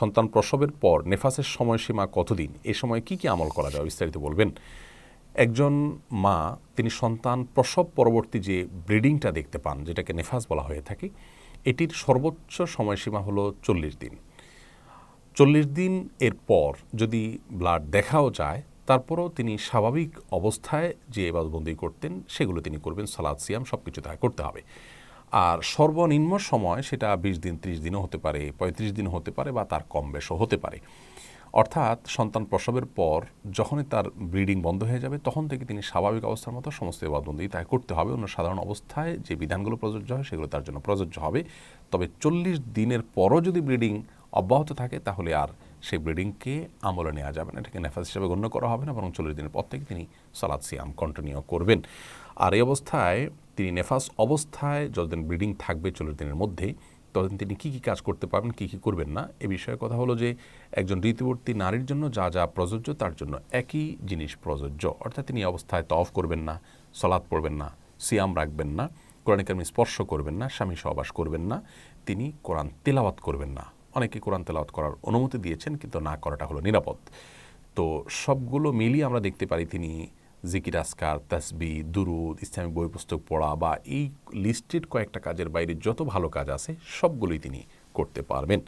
সন্তান প্রসবের পর নেফাসের সময়সীমা কতদিন? এ সময় কি কি আমল করা যায়? বিস্তারিত বলবেন। একজন মা, তিনি সন্তান প্রসব পরবর্তী যে ব্লিডিংটা দেখতে পান, যেটাকে নেফাস বলা হয়ে থাকে, এটির সর্বোচ্চ সময়সীমা হলো চল্লিশ দিন। চল্লিশ দিন এর পর যদি ব্লাড দেখাও যায়, তারপরও তিনি স্বাভাবিক অবস্থায় যে এবাদবন্দি করতেন, সেগুলো তিনি করবেন, সালাদ, সিয়াম সব কিছু তাকে করতে হবে। আর সর্বনিম্ন সময় সেটা বিশ দিন, ত্রিশ দিনও হতে পারে, পঁয়ত্রিশ দিন হতে পারে বা তার কম বেশও হতে পারে। অর্থাৎ সন্তান প্রসবের পর যখনই তার ব্রিডিং বন্ধ হয়ে যাবে, তখন থেকে তিনি স্বাভাবিক অবস্থার মতো সমস্ত এবাদবন্দি তাই করতে হবে। অন্য সাধারণ অবস্থায় যে বিধানগুলো প্রযোজ্য হয় সেগুলো তার জন্য প্রযোজ্য হবে। তবে চল্লিশ দিনের পরও যদি ব্রিডিং অব্যাহত থাকে, তাহলে আর সেই ব্রিডিংকে আমলে নেওয়া যাবে না। এটাকে নেফাস হিসেবে গণ্য করা হবে না, বরং চল্লিশ দিনের পর থেকে তিনি সালাদ সিয়াম কন্টিনিউ করবেন। আর এই অবস্থায় তিনি নেফাস অবস্থায়, যতদিন ব্রিডিং থাকবে চল্লিশ দিনের মধ্যেই, ততদিন তিনি কী কী কাজ করতে পারবেন, কী কী করবেন না, এ বিষয়ে কথা হলো যে একজন ঋতুবর্তী নারীর জন্য যা যা প্রযোজ্য তার জন্য একই জিনিস প্রযোজ্য। অর্থাৎ তিনি অবস্থায় তফ করবেন না সলাদ পড়বেন না, সিয়াম রাখবেন না, কোরআন স্পর্শ করবেন না, স্বামী সহবাস করবেন না, তিনি কোরআন তেলাওয়াত করবেন না। অনেকে কোরআন তেলাওয়াত করার অনুমতি দিয়েছেন, কিন্তু না করাটা হলো নিরাপদ। তো সবগুলো মিলিয়ে আমরা দেখতে পারি তিনি জিকির আসকার তাসবি দুরুদ, ইসলামিক বই পুস্তক পড়া বা এই লিস্টেড কয়েকটা কাজের বাইরে যত ভালো কাজ আছে সবগুলোই তিনি করতে পারবেন।